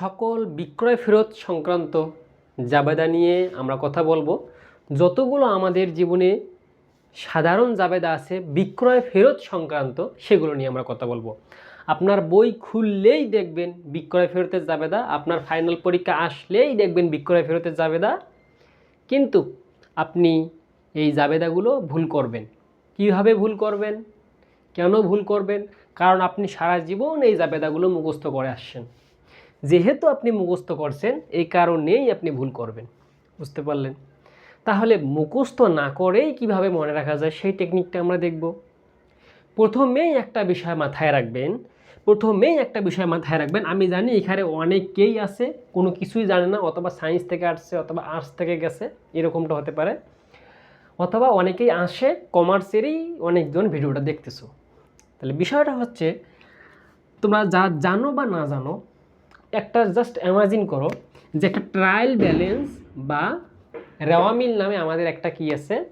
সকল বিক্রয় ফেরত সংক্রান্ত জাবেদা নিয়ে আমরা কথা বলব। যতগুলো আমাদের জীবনে সাধারণ জাবেদা আছে, বিক্রয় ফেরত সংক্রান্ত, সেগুলো নিয়ে আমরা কথা বলব। আপনার বই খুললেই দেখবেন বিক্রয় ফেরতের জাবেদা, আপনার ফাইনাল পরীক্ষা আসলেই দেখবেন বিক্রয় ফেরতের জাবেদা। কিন্তু আপনি এই জাবেদাগুলো ভুল করবেন। কীভাবে ভুল করবেন? কেন ভুল করবেন? কারণ আপনি সারা জীবন এই জাবেদাগুলো মুখস্থ করে আসছেন। যেহেতু আপনি মুখস্থ করছেন, এই কারণেই আপনি ভুল করবেন। বুঝতে পারলেন? তাহলে মুখস্থ না করেই কীভাবে মনে রাখা যায়? সেই টেকনিকটা আমরা দেখব। প্রথমেই একটা বিষয় মাথায় রাখবেন, প্রথমেই একটা বিষয় মাথায় রাখবেন। আমি জানি এখানে অনেকেই আছে, কোনো কিছুই জানে না, অথবা সায়েন্স থেকে আসছে, অথবা আর্টস থেকে গেছে, এরকমটা হতে পারে। অথবা অনেকেই আসে কমার্সেরই অনেকজন ভিডিওটা দেখতেছো। তাহলে বিষয়টা হচ্ছে, তোমরা যা জানো বা না জানো একটা জাস্ট ইমাজিন করো যে একটা ট্রায়াল ব্যালেন্স বা রেওয়ামিল নামে আমাদের একটা কি আছে?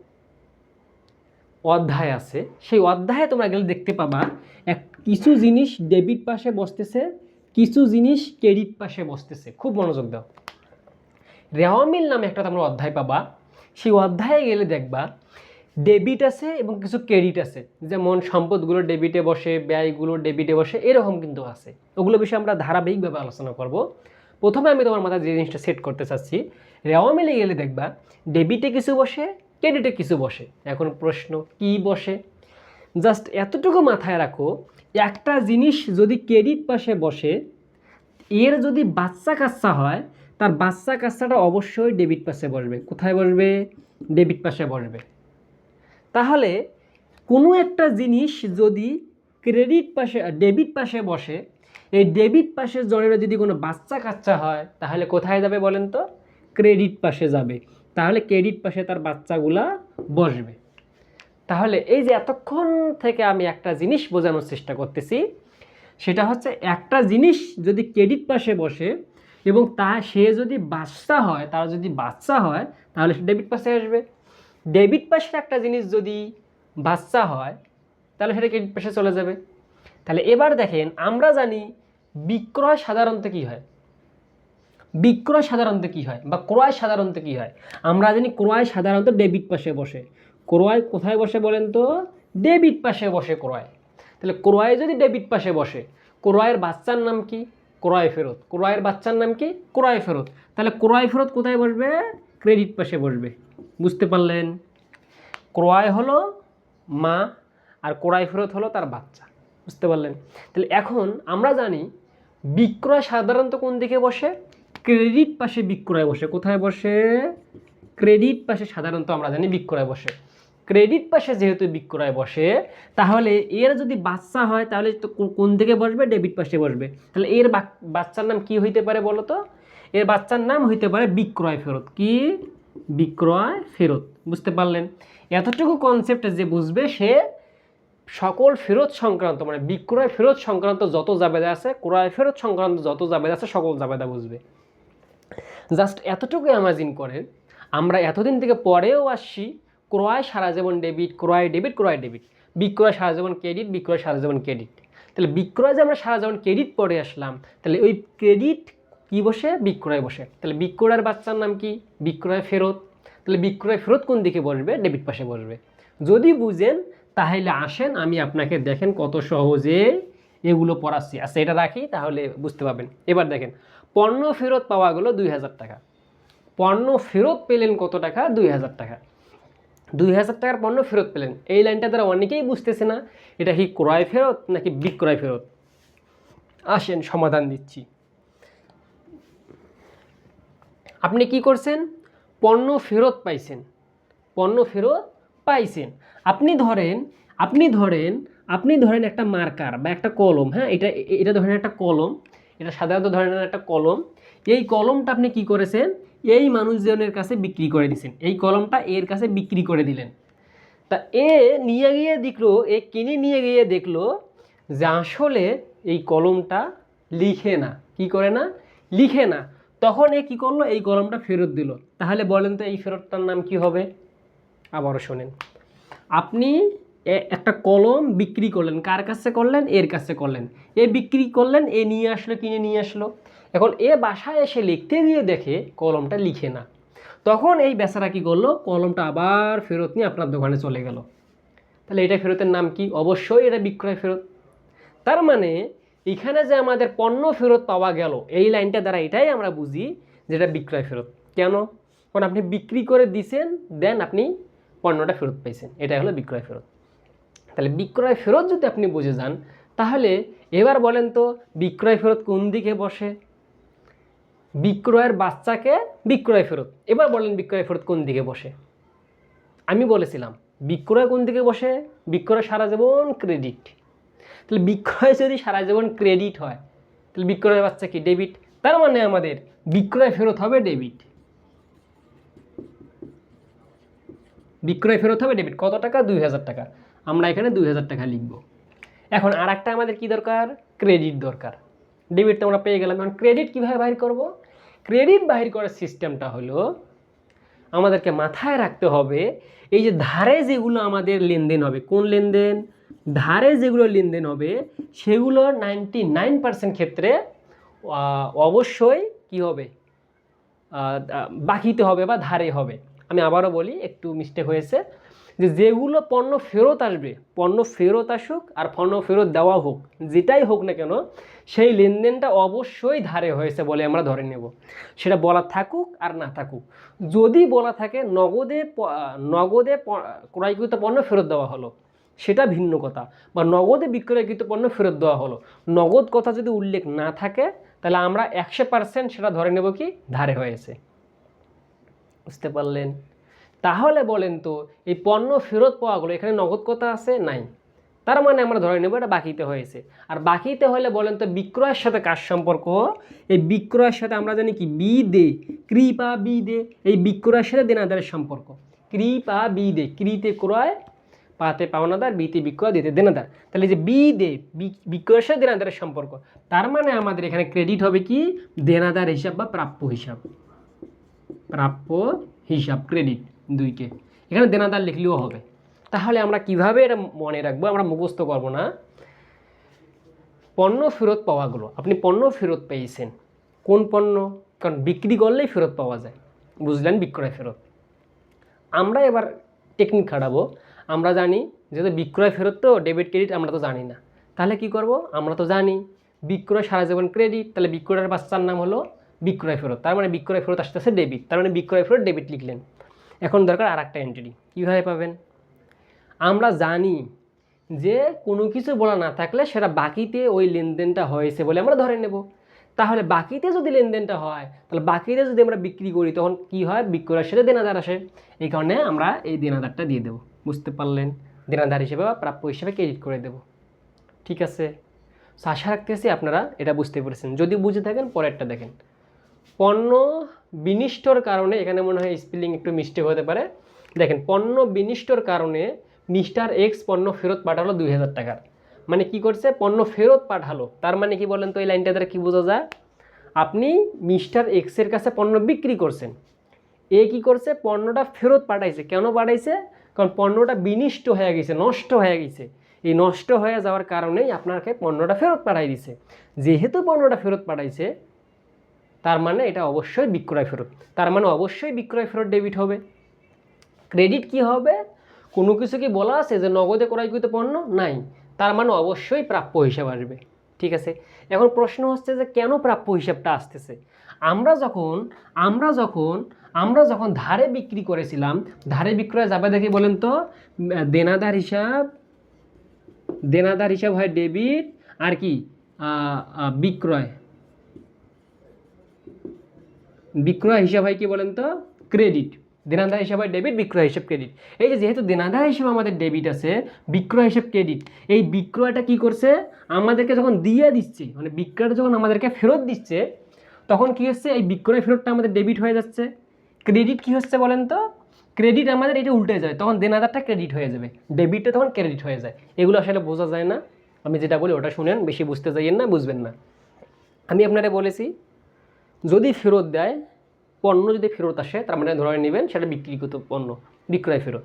অধ্যায় আছে। সেই অধ্যায়ে তোমরা গেলে দেখতে পাবা, এক কিছু জিনিস ডেবিট পাশে বসতেছে, কিছু জিনিস ক্রেডিট পাশে বসতেছে। খুব মনোযোগ দাও। রেওয়ামিল নামে একটা তোমরা অধ্যায় পাবা। সেই অধ্যায়ে গেলে দেখবা ডেবিট আছে এবং কিছু ক্রেডিট আছে। যেমন সম্পদগুলো ডেবিটে বসে, ব্যয়গুলো ডেবিটে বসে, এরকম কিন্তু আছে। ওগুলো বিষয়ে আমরা ধারাবাহিকভাবে আলোচনা করব। প্রথমে আমি তোমার মাথায় যে জিনিসটা সেট করতে চাচ্ছি রেওয়া মিলে গেলে দেখবা ডেবিটে কিছু বসে ক্রেডিটে কিছু বসে। এখন প্রশ্ন, কি বসে? জাস্ট এতটুকু মাথায় রাখো, একটা জিনিস যদি ক্রেডিট পাশে বসে, এর যদি বাচ্চা কাচ্চা হয়, তার বাচ্চা কাচ্চাটা অবশ্যই ডেবিট পাশে বসবে। কোথায় বসবে? ডেবিট পাশে বসবে। তাহলে কোনো একটা জিনিস যদি ক্রেডিট পাশে, ডেবিট পাশে বসে, এই ডেবিট পাশের জনের যদি কোনো বাচ্চা কাচ্চা হয়, তাহলে কোথায় যাবে বলেন তো? ক্রেডিট পাশে যাবে। তাহলে ক্রেডিট পাশে তার বাচ্চাগুলা বসবে। তাহলে এই যে এতক্ষণ থেকে আমি একটা জিনিস বোঝানোর চেষ্টা করতেছি, সেটা হচ্ছে একটা জিনিস যদি ক্রেডিট পাশে বসে এবং তা, সে যদি বাচ্চা হয়, তার যদি বাচ্চা হয়, তাহলে সে ডেবিট পাশে আসবে। ডেবিট পাশের একটা জিনিস যদি বাচ্চা হয়, তাহলে সেটা ক্রেডিট পাশে চলে যাবে। তাহলে এবার দেখেন, আমরা জানি বিক্রয় সাধারণত কী হয়? বিক্রয় সাধারণত কী হয় বা ক্রয় সাধারণত কী হয়? আমরা জানি ক্রয় সাধারণত ডেবিট পাশে বসে। ক্রয় কোথায় বসে বলেন তো? ডেবিট পাশে বসে ক্রয়। তাহলে ক্রয় যদি ডেবিট পাশে বসে, ক্রয়ের বাচ্চার নাম কি? ক্রয় ফেরত। ক্রয়ের বাচ্চার নাম কি? ক্রয় ফেরত। তাহলে ক্রয় ফেরত কোথায় বসবে? ক্রেডিট পাশে বসবে। বুঝতে পারলেন? ক্রয় হলো মা আর ক্রয় ফেরত হলো তার বাচ্চা। বুঝতে পারলেন? তাহলে এখন আমরা জানি বিক্রয় সাধারণত কোন দিকে বসে? ক্রেডিট পাশে বিক্রয় বসে। কোথায় বসে? ক্রেডিট পাশে সাধারণত আমরা জানি বিক্রয় বসে। ক্রেডিট পাশে যেহেতু বিক্রয় বসে, তাহলে এর যদি বাচ্চা হয়, তাহলে কোন দিকে বসবে? ডেবিট পাশে বসবে। তাহলে এর বাচ্চার নাম কি হইতে পারে বলো তো এর বাচ্চার নাম হইতে পারে বিক্রয় ফেরত। কি? বিক্রয় ফেরত। বুঝতে পারলেন? এতটুকু কনসেপ্ট যে বুঝবে সে সকল ফেরত সংক্রান্ত মানে বিক্রয় ফেরত সংক্রান্ত যত জাবেদা আছে, ক্রয় ফেরত সংক্রান্ত যত জাবেদা আছে, সকল জাবেদা বুঝবে। জাস্ট এতটুকু ইমাজিন করেন, আমরা এতদিন থেকে পরেও আসছি, ক্রয় সারা জীবন ডেবিট ক্রয় ডেবিট ক্রয় ডেবিট বিক্রয় সারা জীবন ক্রেডিট বিক্রয় সারা জীবন ক্রেডিট তাহলে বিক্রয় যে আমরা সারা জীবন ক্রেডিট পরে আসলাম, তাহলে ওই ক্রেডিট কি বসে? বিক্রয় বসে। তাহলে বিক্রয়ের বাচ্চার নাম কি? বিক্রয় ফেরত। তাহলে বিক্রয় ফেরত কোন দিকে বসবে? ডেবিট পাশে বসবে। যদি বুঝেন, তাহলে আসেন, আমি আপনাকে দেখেন কত সহজে এগুলো পড়াচ্ছি। আচ্ছা এটা রাখি, তাহলে বুঝতে পারবেন। এবার দেখেন, পণ্য ফেরত পাওয়া গেলো দুই হাজার টাকা। পণ্য ফেরত পেলেন কত টাকা? দুই হাজার টাকা। দুই হাজার টাকার পণ্য ফেরত পেলেন। এই লাইনটা তারা অনেকেই বুঝতেছে না, এটা কি ক্রয় ফেরত নাকি বিক্রয় ফেরত। আসেন, সমাধান দিচ্ছি। আপনি কি করছেন? পণ্য ফেরত পাইছেন। পণ্য ফেরত পাইছেন। আপনি ধরেন আপনি ধরেন আপনি ধরেন একটা মার্কার বা একটা কলম হ্যাঁ? এটা এটা ধরেন একটা কলম, এটা সাধারণত ধরেন একটা কলম। এই কলমটা আপনি কি করেছেন? এই মানুষজনের কাছে বিক্রি করে দিয়েছেন এই কলমটা এর কাছে বিক্রি করে দিলেন। তা এ নিয়ে গিয়ে দেখল, এ কিনে নিয়ে গিয়ে দেখল যে আসলে এই কলমটা লিখে না। কি করে না? লিখে না। তখন এ কি করল? এই কলমটা ফেরত দিল। তাহলে বলেন তো এই ফেরতটার নাম কি হবে? আবারও শোনেন। আপনি একটা কলম বিক্রি করলেন। কার কাছে করলেন? এর কাছে করলেন। এ বিক্রি করলেন, এ নিয়ে আসলো, কিনে নিয়ে আসলো। এখন এ বাসায় এসে লিখতে গিয়ে দেখে কলমটা লিখে না। তখন এই বেচারা কি করল? কলমটা আবার ফেরত নিয়ে আপনার দোকানে চলে গেল। তাহলে এটা ফেরতের নাম কি? অবশ্যই এটা বিক্রয় ফেরত। তার মানে এখানে যে আমাদের পণ্য ফেরত পাওয়া গেল, এই লাইনটা দ্বারা এটাই আমরা বুঝি যেটা বিক্রয় ফেরত। কেন? কারণ আপনি বিক্রি করে দিছেন, দেন আপনি পণ্যটা ফেরত পাইছেন। এটাই হলো বিক্রয় ফেরত। তাহলে বিক্রয় ফেরত যদি আপনি বুঝে যান, তাহলে এবার বলেন তো, বিক্রয় ফেরত কোন দিকে বসে? বিক্রয়ের বাচ্চাকে বিক্রয় ফেরত। এবার বলেন বিক্রয় ফেরত কোন দিকে বসে? আমি বলেছিলাম, বিক্রয় কোন দিকে বসে? বিক্রয় সারা জীবন ক্রেডিট তাহলে বিক্রয় যদি সারা জীবন ক্রেডিট হয়, তাহলে বিক্রয়ের বাচ্চা কি? ডেবিট তার মানে আমাদের বিক্রয় ফেরত হবে ডেবিট বিক্রয় ফেরত হবে ডেবিট কত টাকা? দুই হাজার টাকা। আমরা এখানে দুই হাজার টাকা লিখব। এখন আর একটা আমাদের কি দরকার? ক্রেডিট দরকার। ডেবিট তো আমরা পেয়ে গেলাম। এখন ক্রেডিট কীভাবে বাহির করব? ক্রেডিট বাহির করার সিস্টেমটা হলো, আমাদেরকে মাথায় রাখতে হবে, এই যে ধারে যেগুলো আমাদের লেনদেন হবে, কোন লেনদেন? ধারে যেগুলো লেনদেন হবে, সেগুলো নাইনটি নাইন পার্সেন্ট ক্ষেত্রে অবশ্যই কি হবে? বাকিতে হবে বা ধারে হবে। আমি আবারও বলি, একটু মিস্টেক হয়েছে, যে যেগুলো পণ্য ফেরত আসবে, পণ্য ফেরত আসুক আর পণ্য ফেরত দেওয়া হোক, যেটাই হোক না কেন, সেই লেনদেনটা অবশ্যই ধারে হয়েছে বলে আমরা ধরে নেব। সেটা বলা থাকুক আর না থাকুক। যদি বলা থাকে, নগদে নগদে ক্রয়কৃত পণ্য ফেরত দেওয়া হলো সেটা ভিন্ন কথা। বা নগদে বিক্রয়কৃত পণ্য ফেরত দেওয়া হলো। নগদ কথা যদি উল্লেখ না থাকে, তাহলে আমরা একশো পার্সেন্ট সেটা ধরে নেব কি? ধারে হয়েছে। বুঝতে পারলেন? তাহলে বলেন তো, এই পণ্য ফেরত পাওয়াগুলো এখানে নগদ কথা আছে? নাই। তার মানে আমরা ধরে নেব এটা বাকিতে হয়েছে। আর বাকিতে হলে বলেন তো, বিক্রয়ের সাথে কার সম্পর্ক? এই বিক্রয়ের সাথে আমরা জানি কি? বি দে কৃপা বি দে এই বিক্রয়ের সাথে দেনাদারের সম্পর্ক। কৃপা বি দে কৃতে ক্রয় পাতে পাওনাদার বিতে বিক্রয় দিতে দেনাদার। তাহলে যে বি দে বিক্রয়ের সাথে দেনাদারের সম্পর্ক, তার মানে আমাদের এখানে ক্রেডিট হবে কি? দেনাদার হিসাব বা প্রাপ্য হিসাব। প্রাপ্য হিসাব ক্রেডিট দুইকে। এখানে দেনাদার লিখলেও হবে। তাহলে আমরা কীভাবে এটা মনে রাখব? আমরা মুখস্থ করব না। পণ্য ফেরত পাওয়াগুলো। আপনি পণ্য ফেরত পেয়েছেন। কোন পণ্য? কারণ বিক্রি করলেই ফেরত পাওয়া যায়। বুঝলেন? বিক্রয় ফেরত। আমরা এবার টেকনিক খাটাবো। আমরা জানি, যেহেতু বিক্রয় ফেরত তো ডেবিট ক্রেডিট আমরা তো জানি না। তাহলে কি করব? আমরা তো জানি, বিক্রয় সারা জীবন ক্রেডিট তাহলে বিক্রয়ের বাচ্চার নাম হলো বিক্রয় ফেরত। তার মানে বিক্রয় ফেরত আসতে আসতেছে ডেবিট তার মানে বিক্রয় ফেরত ডেবিট লিখলেন। এখন দরকার আর একটা এন্ট্রি কীভাবে পাবেন? আমরা জানি যে কোনো কিছু বলা না থাকলে সেটা বাকিতে ওই লেনদেনটা হয়েছে বলে আমরা ধরে নেব। তাহলে বাকিতে যদি লেনদেনটা হয়, তাহলে বাকিতে যদি আমরা বিক্রি করি, তখন কি হয়? বিক্রয়ের সাথে দেনাদার আসে। এই কারণে আমরা এই দেনাদারটা দিয়ে দেবো। বুঝতে পারলেন। দেনাদার হিসেবে বা প্রাপ্য হিসেবে ক্রেডিট করে দেব। ঠিক আছে? So, আশা রাখতেছি আপনারা এটা বুঝতে পেরেছেন। যদি বুঝে থাকেন পরেরটা দেখেন। পণ্য বিনিষ্টর কারণে এখানে মনে হয় স্পেলিং একটু মিস্টেক হতে পারে। দেখেন পণ্য বিনিষ্টর কারণে মিস্টার এক্স পণ্য ফেরত পাঠালো দুই হাজার টাকার। মানে কি করছে? পণ্য ফেরত পাঠালো। তার মানে কি বলেন তো এই লাইনটা দ্বারা কী বোঝা যায়? আপনি মিস্টার এক্সের কাছে পণ্য বিক্রি করছেন। এ কি করছে? পণ্যটা ফেরত পাঠাইছে। কেন পাঠাইছে? কারণ পণ্যটা বিনিষ্ট হয়ে গেছে, নষ্ট হয়ে গেছে। এই নষ্ট হয়ে যাওয়ার কারণেই আপনাকে পণ্যটা ফেরত পাঠাই দিছে। যেহেতু পণ্যটা ফেরত পাঠাইছে, তার মানে এটা অবশ্যই বিক্রয় ফেরত। তার মানে অবশ্যই বিক্রয় ফেরত ডেবিট হবে। ক্রেডিট কি হবে? কোনো কিছু কি বলা আছে যে নগদে ক্রয়কৃত পণ্য? নাই। তার মানে অবশ্যই প্রাপ্য হিসাব আসবে। ঠিক আছে? এখন প্রশ্ন হচ্ছে যে কেন প্রাপ্য হিসাবটা আসতেছে? আমরা যখন আমরা যখন আমরা যখন ধারে বিক্রি করেছিলাম, ধারে বিক্রয় যাবে দেখি বলেন তো দেনাদার হিসাব দেনাদার হিসাব হয় ডেবিট আর কি বিক্রয়। বিক্রয় হিসাব হয় কি বলেন তো? ক্রেডিট। দেনাদার হিসাব হয় ডেবিট, বিক্রয় হিসাব ক্রেডিট। এই যে যেহেতু দেনাদার হিসাব আমাদের ডেবিট আছে, বিক্রয় হিসাব ক্রেডিট, এই বিক্রয়টা কি করছে? আমাদেরকে যখন দিয়ে দিচ্ছে মানে বিক্রয়টা যখন আমাদেরকে ফেরত দিচ্ছে তখন কি হচ্ছে? এই বিক্রয় ফেরতটা আমাদের ডেবিট হয়ে যাচ্ছে। ক্রেডিট কি হচ্ছে বলেন তো? ক্রেডিট আমাদের এটা উল্টে যায়। তখন দেনাদারটা ক্রেডিট হয়ে যাবে। ডেবিটটা তখন ক্রেডিট হয়ে যায়। এগুলো আসলে বোঝা যায় না। আমি যেটা বলি ওটা শুনেন, বেশি বুঝতে যাইয়েন না, বুঝবেন না। আমি আপনারা বলেছি, যদি ফেরত দেয়, পণ্য যদি ফেরত আসে, তার মানে ধরে নেবেন সেটা বিক্রিকৃত পণ্য, বিক্রয় ফেরত।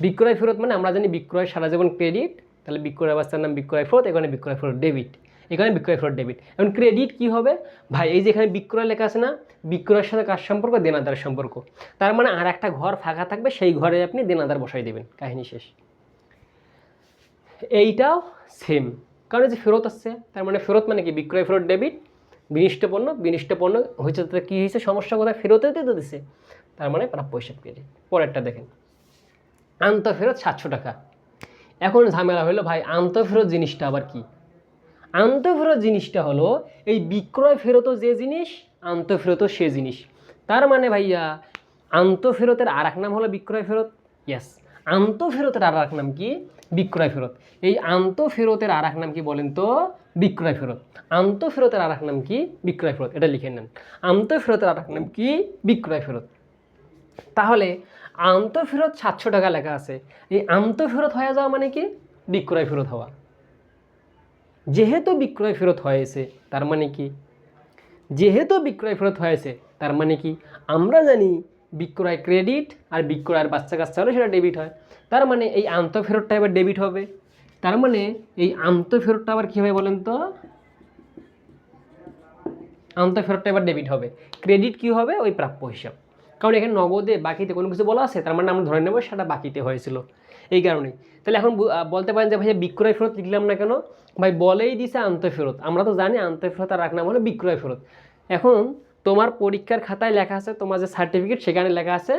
বিক্রয় ফেরত মানে আমরা জানি বিক্রয় সারা জীবন ক্রেডিট তাহলে বিক্রয় অবস্থার নাম বিক্রয় ফেরত, এখানে বিক্রয় ফেরত ডেবিট এখানে বিক্রয় ফেরত ডেবিট এখন ক্রেডিট কি হবে? ভাই, এই যে এখানে বিক্রয় লেখা আছে না, বিক্রয়ের সাথে কার সম্পর্ক? দেনাদারের সম্পর্ক। তার মানে আর একটা ঘর ফাঁকা থাকবে, সেই ঘরে আপনি দেনাদার বসাই দেবেন। কাহিনী শেষ। এইটাও সেম কারণ যে ফেরত আসছে, তার মানে ফেরত মানে কি? বিক্রয় ফেরত ডেবিট বিনিষ্ট পণ্য বিনিষ্ট পণ্য হয়েছে তাতে কী হয়েছে? সমস্যা কোথায়? ফেরতে তো দিছে তার মানে প্রাপ্য হিসাব ক্রেডিট পরেরটা দেখেন। আন্তঃফেরত সাতশো টাকা। এখন ঝামেলা হলো, ভাই, আন্তঃফেরত জিনিসটা আবার কি? আন্তঃফেরত জিনিসটা হলো, এই বিক্রয় ফেরত যে জিনিস, আন্তঃফেরত সে জিনিস। তার মানে ভাইয়া, আন্তঃফেরতের আর এক নাম হলো বিক্রয় ফেরত। ইয়াস আন্তঃফেরতের আর এক নাম কি? বিক্রয় ফেরত। এই আন্তঃফেরতের আর এক নাম কি বলেন তো? বিক্রয় ফেরত। আন্তঃফেরতের আর এক নাম কি? বিক্রয় ফেরত। এটা লিখে নেন। আন্তঃফেরতের আর এক নাম কি? বিক্রয় ফেরত। তাহলে আন্তঃফেরত সাতশো টাকা লেখা আছে। এই আন্তঃফেরত হয়ে যাওয়া মানে কি? বিক্রয় ফেরত হওয়া। যেহেতু বিক্রয় ফেরত হয়েছে, তার মানে কি? যেহেতু বিক্রয় ফেরত হয়েছে, তার মানে কি? আমরা জানি বিক্রয় ক্রেডিট আর বিক্রয়ের বাচ্চা কাচ্চা হলে সেটা ডেবিট হয়। তার মানে এই আন্তঃফেরতটা এবার ডেবিট হবে। তার মানে এই আন্তঃফেরতটা আবার কী হবে বলেন তো? আন্তঃফেরতটা এবার ডেবিট হবে। ক্রেডিট কি হবে? ওই প্রাপ্য হিসাব। কারণ এখানে নগদে বাকিতে কোনো কিছু বলা আছে, তার মানে আমরা ধরে নেব সেটা বাকিতে হয়েছিল। এই কারণেই। তাহলে এখন বলতে পারেন যে ভাই বিক্রয় ফেরত লিখলাম না কেন? ভাই বলেই দিছে আন্তঃফেরত আমরা তো জানি আন্তঃফেরত আর এক নাম হলো বিক্রয় ফেরত। এখন তোমার পরীক্ষার খাতায় লেখা আছে, তোমার যে সার্টিফিকেট সেখানে লেখা আছে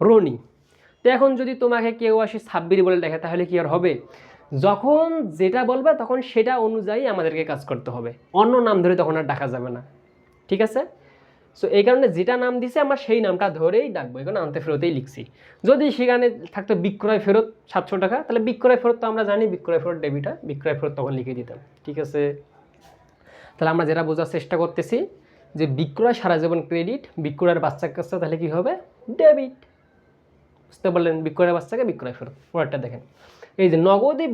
রনি। তো এখন যদি তোমাকে কেউ আসে ছাব্বির বলে দেখে তাহলে কি আর হবে? যখন যেটা বলবে তখন সেটা অনুযায়ী আমাদেরকে কাজ করতে হবে। অন্য নাম ধরে তখন আর ডাকা যাবে না। ঠিক আছে? সো এই কারণে যেটা নাম দিছে, আমরা সেই নামটা ধরেই ডাকবো। এখানে আনতে ফেরতেই লিখছি। যদি সেখানে থাকতো বিক্রয় ফেরত সাতশো টাকা, তাহলে বিক্রয় ফেরত তো আমরা জানি, বিক্রয় ফেরত ডেবিট হয়, বিক্রয় ফেরত তখন লিখে দিতাম। ঠিক আছে? তাহলে আমরা যেটা বোঝার চেষ্টা করতেছি, যে বিক্রয় সারা জীবন ক্রেডিট বিক্রয়ের বাচ্চা কাছে তাহলে কি হবে? ডেবিট বুঝতে পারলেন? বিক্রয়ের বাচ্চাকে বিক্রয় ফেরত। পরেরটা দেখেন। এই যে নগদে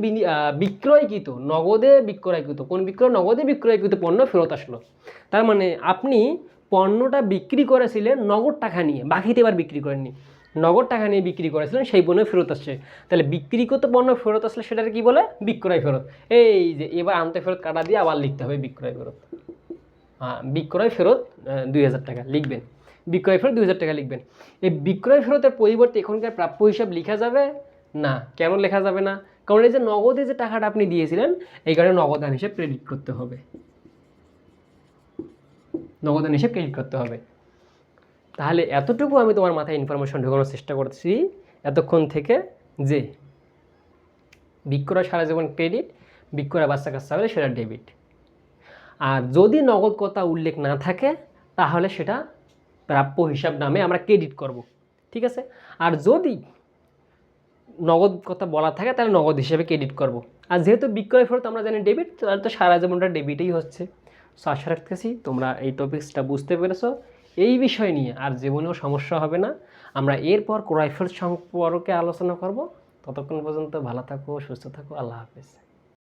বিক্রয়কৃত নগদে বিক্রয়কৃত, কোন বিক্রয়? নগদে বিক্রয়কৃত পণ্য ফেরত আসলো। তার মানে আপনি পণ্যটা বিক্রি করেছিলেন নগদ টাকা নিয়ে বাকিতে এবার বিক্রি করেননি। নগদ টাকা নিয়ে বিক্রি করেছিলেন, সেই পণ্য ফেরত আসছে। তাহলে বিক্রিকৃত পণ্য ফেরত আসলে সেটাকে কি বলে? বিক্রয় ফেরত। এই যে, এবার আনতে ফেরত কাটা দিয়ে আবার লিখতে হবে বিক্রয় ফেরত। হ্যাঁ বিক্রয় ফেরত দুই হাজার টাকা, লিখবেন। বিক্রয় ফেরত, দুই হাজার টাকা লিখবেন। এই বিক্রয় ফেরতের পরিবর্তে এখনকার প্রাপ্য হিসাব লেখা যাবে? না। কেন লেখা যাবে না? কারণ এই যে নগদে যে টাকাটা আপনি দিয়েছিলেন, এই কারণে নগদান হিসেব ক্রেডিট করতে হবে। নগদান হিসেব ক্রেডিট করতে হবে? তাহলে এতটুকু আমি তোমার মাথায় ইনফরমেশন ঢোকানোর চেষ্টা করছি এতক্ষণ থেকে যে বিক্রয় সারা জীবন ক্রেডিট বিক্রয় বাচ্চা কাচ্চা হলে সেটা ডেবিট আর যদি নগদ কথা উল্লেখ না থাকে, তাহলে সেটা প্রাপ্য হিসাব নামে আমরা ক্রেডিট করব, ঠিক আছে? আর যদি নগদ কথা বলা থাকে, তাহলে নগদ হিসেবে ক্রেডিট করব। আর যেহেতু বিক্রয় ফেরত আমরা জানি ডেবিট তাহলে তো সারা জীবনটা ডেবিটেই হচ্ছে। সো আশা রাখতেছি তোমরা এই টপিক্সটা বুঝতে পেরেছ। এই বিষয় নিয়ে আর জীবনেও সমস্যা হবে না। আমরা এরপর ক্রাইফেল সম্পর্কে আলোচনা করব। ততক্ষণ পর্যন্ত ভালো থাকো, সুস্থ থাকো, আল্লাহ হাফেজ।